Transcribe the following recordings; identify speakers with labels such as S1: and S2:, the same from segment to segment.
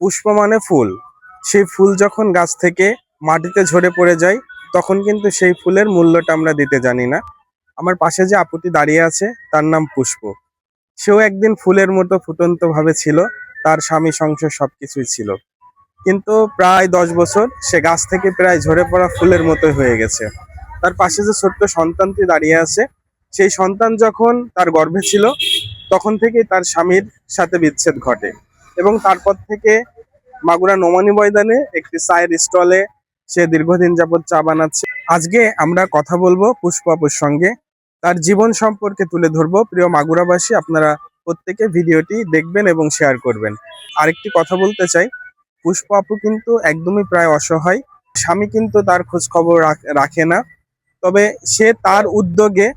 S1: পুষ্প মানে ফুল। সেই ফুল যখন গাছ থেকে মাটিতে ঝরে পড়ে যায়, তখন কিন্তু সেই ফুলের মূল্যটা আমরা দিতে জানি না। আমার পাশে যে আপুটি দাঁড়িয়ে আছে, তার নাম পুষ্প। সেও একদিন ফুলের মতো ফুটন্ত ভাবে ছিল, তার স্বামী সংসার সবকিছুই ছিল। কিন্তু প্রায় দশ বছর সে গাছ থেকে প্রায় ঝরে পড়া ফুলের মতো হয়ে গেছে। তার পাশে যে ছোট্ট সন্তানটি দাঁড়িয়ে আছে, সেই সন্তান যখন তার গর্ভে ছিল, তখন থেকেই তার স্বামীর সাথে বিচ্ছেদ ঘটে। এবং তারপর থেকে মাগুরা নোমানি ময়দানে একটি চায়ের স্টলে সে দীর্ঘদিন যাবৎ চা বানাচ্ছে। আজকে আমরা কথা বলব পুষ্প আপুর সঙ্গে। তার জীবন সম্পর্কে তুলে ধরবো। প্রিয় মাগুরাবাসী, আপনারা প্রত্যেকে ভিডিওটি দেখবেন এবং শেয়ার করবেন। আরেকটি কথা বলতে চাই, পুষ্প আপু কিন্তু একদমই প্রায় অসহায়। স্বামী কিন্তু তার খোঁজ খবর রাখ- রাখে না। তবে সে তার উদ্যোগে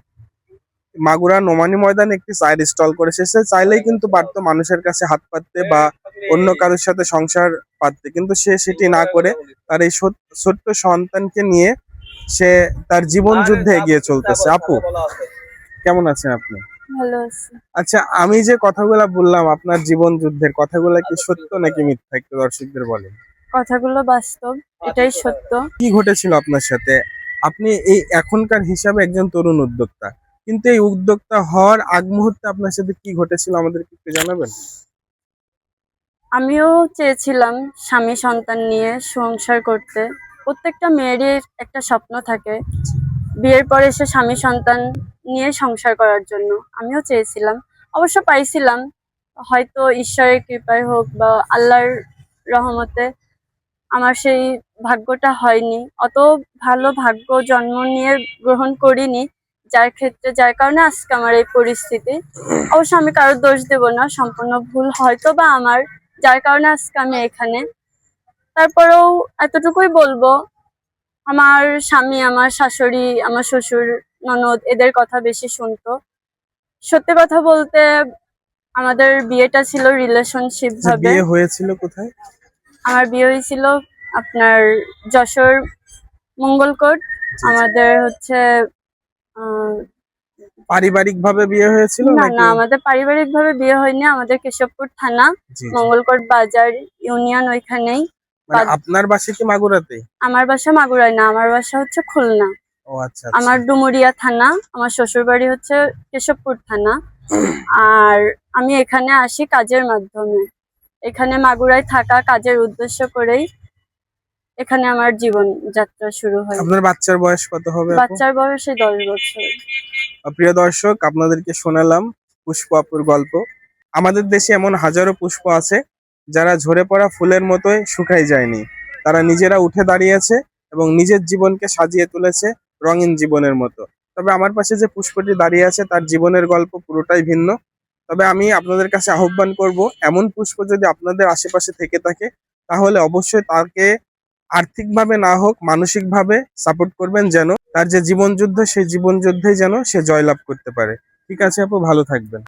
S1: মাগুরা নোমানি ময়দানে একটি চায়ের স্টল করেছে। সে চাইলেই কিন্তু পারতো মানুষের কাছে হাত পাততে বা অন্য কারোর সাথে সংসার পাততে। কিন্তু সে সেটি না করে তার এই ছোট- ছোট্ট সন্তানকে নিয়ে সে তার জীবন যুদ্ধে এগিয়ে চলতেছে। আপু কেমন আছেন আপনি? আচ্ছা আমি যে কথাগুলো বললাম আপনার জীবন যুদ্ধের কথাগুলো কি সত্য নাকি মিথ্যা একটু দর্শকদের বলেন?
S2: কথাগুলো বাস্তব এটাই সত্য।
S1: কি ঘটেছিল আপনার সাথে? আপনি এই এখনকার হিসাবে একজন তরুণ উদ্যোক্তা। কিন্তু এই উদ্যোক্তা হওয়ার আগ মুহূর্তে আপনার সাথে কি ঘটেছিল আমাদেরকে একটু জানাবেন?
S2: আমিও চেয়েছিলাম স্বামী সন্তান নিয়ে সংসার করতে। প্রত্যেকটা মেয়েরই একটা স্বপ্ন থাকে। বিয়ের পরে সে স্বামী সন্তান নিয়ে সংসার করার জন্য। আমিও চেয়েছিলাম। অবশ্য পাইছিলাম। হয়তো ঈশ্বরের কৃপায় হোক বা আল্লাহর রহমতে আমার সেই ভাগ্যটা হয়নি। অত ভালো ভাগ্য জন্ম নিয়ে গ্রহণ করিনি। যার ক্ষেত্রে যার কারণে আজকে আমার এই পরিস্থিতি। অবশ্য আমি কারোর দোষ দেব না সম্পূর্ণ ভুল হয়তো বা আমার যার কারণে আজকে আমি এখানে। তারপরেও এতটুকুই বলব আমার স্বামী আমার শাশুড়ি আমার শ্বশুর ননদ এদের কথা বেশি শুনতো। সত্যি কথা বলতে আমাদের বিয়েটা ছিল রিলেশনশিপ
S1: আচ্ছা,
S2: ভাবে।
S1: বিয়ে হয়েছিল কোথায়?
S2: আমার বিয়ে হয়েছিল আপনার যশোর মঙ্গলকোট। আমাদের হচ্ছে
S1: পারিবারিক ভাবে বিয়ে হয়েছিল
S2: না না আমাদের পারিবারিক ভাবে বিয়ে হয়নি আমাদের কেশবপুর থানা। মঙ্গলকোট বাজার ইউনিয়ন ওইখানেই।
S1: মানে আপনার বাসা কি মাগুরাতে?
S2: আমার বাসা মাগুরায় না আমার বাসা হচ্ছে খুলনা।
S1: ও আচ্ছা
S2: আমার ডুমুরিয়া থানা আমার শ্বশুর বাড়ি হচ্ছে কেশবপুর থানা। আর আমি এখানে আসি কাজের মাধ্যমে। এখানে মাগুরায় থাকা কাজের উদ্দেশ্য করেই এখানে আমার জীবন যাত্রা শুরু হয়।
S1: আপনার বাচ্চার বয়স কত হবে
S2: বাচ্চার বয়স এই দশ বছর।
S1: প্রিয় দর্শক আপনাদেরকে শোনালাম পুষ্প আপুর গল্প। আমাদের দেশে এমন হাজারো পুষ্প আছে যারা ঝরে পড়া ফুলের মতোই শুকাই যায়নি। তারা নিজেরা উঠে দাঁড়িয়েছে এবং নিজের জীবনকে সাজিয়ে তুলেছে রঙিন জীবনের মতো। তবে আমার পাশে যে পুষ্পটি দাঁড়িয়ে আছে তার জীবনের গল্প পুরোটাই ভিন্ন। তবে আমি আপনাদের কাছে আহ্বান করব এমন পুষ্প যদি আপনাদের আশেপাশে থেকে থাকে তাহলে অবশ্যই তাকে আর্থিকভাবে না হোক, মানসিকভাবে সাপোর্ট করবেন যেন তার যে জীবন যুদ্ধ সেই জীবন যেন সে জয়লাভ করতে পারে। ঠিক আছে আপু, ভালো থাকবেন।